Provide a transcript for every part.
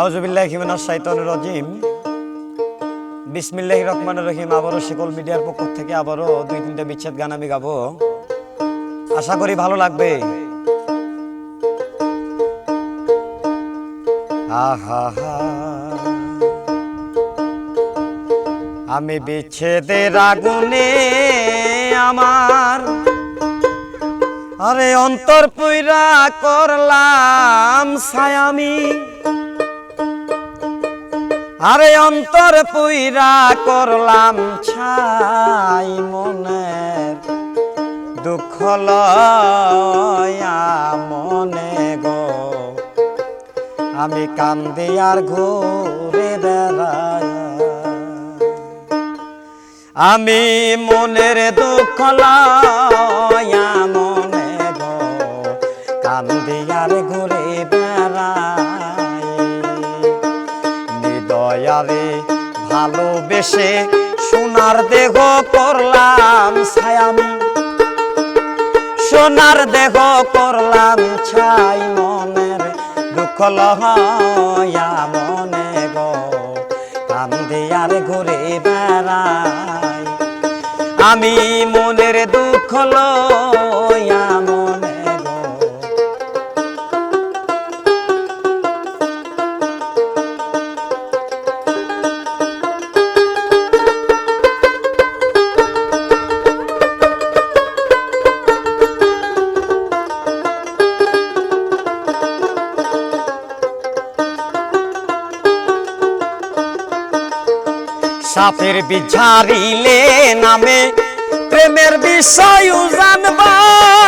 আউজুবিল্লাহ আবারও শিকল মিডিয়ার পক্ষ থেকে আবারও দুই তিনটা বিচ্ছেদ গান আমি গাবো। আশা করি ভালো লাগবে। আমি বিচ্ছেদের আগুনে আমার আরে অন্তর পুইরা করলাম ছায়ামি। আরে অন্তর পুইরা করলাম ছাই মনের দুঃখ মনে গো। আমি কান্দি আর ঘুরে বেড়াই। আমি মনের দুঃখ ভালোবেসে সোনার দেহ করলাম ছায়ামি। সোনার দেহ করলাম ছাই মনের দুঃখ লহয়া মনে গো। কান্দে আর ঘুরে বেড়াই। আমি মনের দুঃখ লয়া সাপের বিঝারিলে নামে প্রেমের বিষয় জানবাই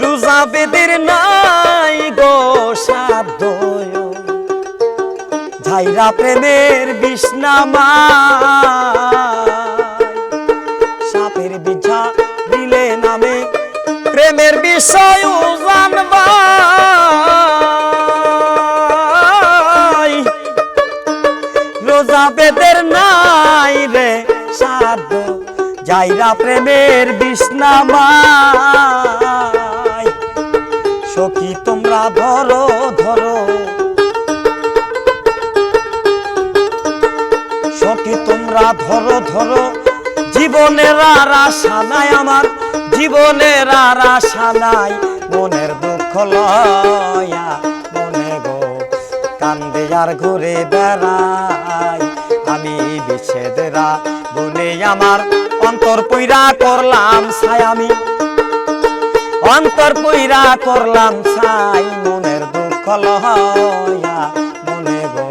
রোজা বেদের নাই গো সাধ্য প্রেমের বিষ্ণামা। সাপের বিঝা দিলে নামে প্রেমের বিষয় জানবাই যাইরা প্রেমের বিষ্ণামাই সখী, তোমরা ধরো ধরো। সখী, তোমরা ধরো ধরো। জীবনের আর আশা আমার, জীবনের আর আশা মনের দুঃখ লয়া মনে গো, কান্দে আর ঘুরে বেড়াই। আমি বিচ্ছেদেরা বলে আমার অন্তর পইরা করলাম ছাই আমি। অন্তর পইরা করলাম ছাই, মনের দুঃখ লয়া মনে গো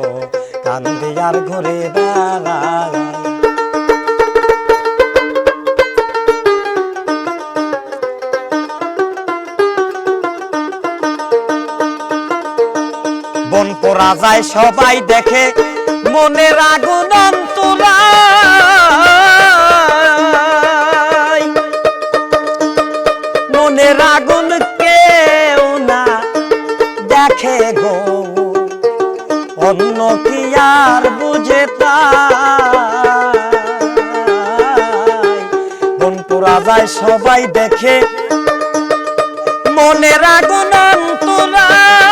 কান্দে আর ঘুরে বেড়াই বন পোড়া যায় সবাই দেখে মনের আগুন অন্তরায়। মনের আগুন কেউ না দেখে গো। অন্য কি আর বুঝে তাই? যায় সবাই দেখে মনের আগুন অন্তরায়।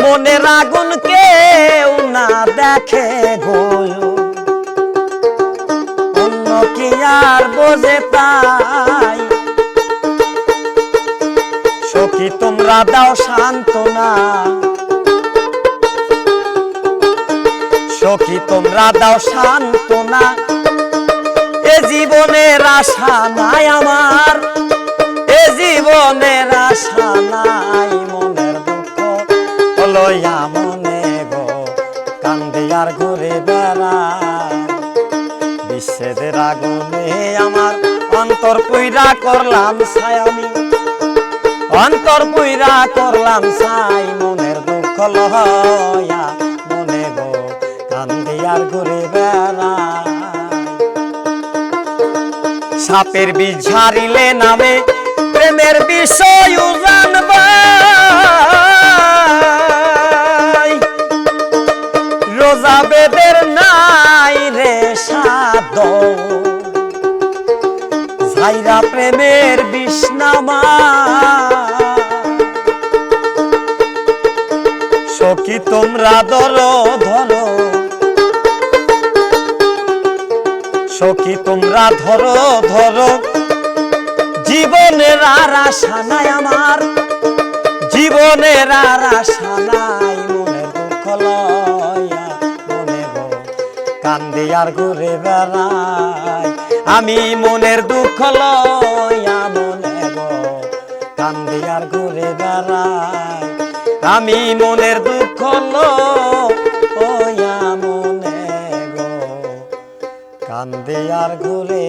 মনের আগুন তাই সখী, তোমরা দাও সান্ত্বনা। তোমরা দাও সান্ত্বনা। এ জীবনের আশা নাই আমার। এ জীবনের আশা নাই। মনের দুঃখ লইয়া মনে গো ঘুরে বেড়া আগুনে আমার অন্তর পুইরা করলাম ছাই আমি। অন্তর পুইরা করলাম ছাই, মনের দুঃখ লহয়া মনে গো কান্দে আর ঘুরে বেড়া সাপের বীজ ঝাড়িলে নামে প্রেমের বিষয় জানবাই রোজা বেদের নাই রে সাদ সাইরা প্রেমের বিষ্ণামা। সখী, তোমরা ধরো ধরো সখী, তোমরা ধরো ধরো জীবনের আর আশা নাই আমার। জীবনের আর আশা নাই মনের দুঃখ মনে কান্দে আর ঘুরে বেড়াই আমি মনের দুঃখ লয়া মনে গো কান্দে ঘুরে বেড়াই। আমি মনের দুঃখ লয়া মনে গো কান্দে আর ঘুরে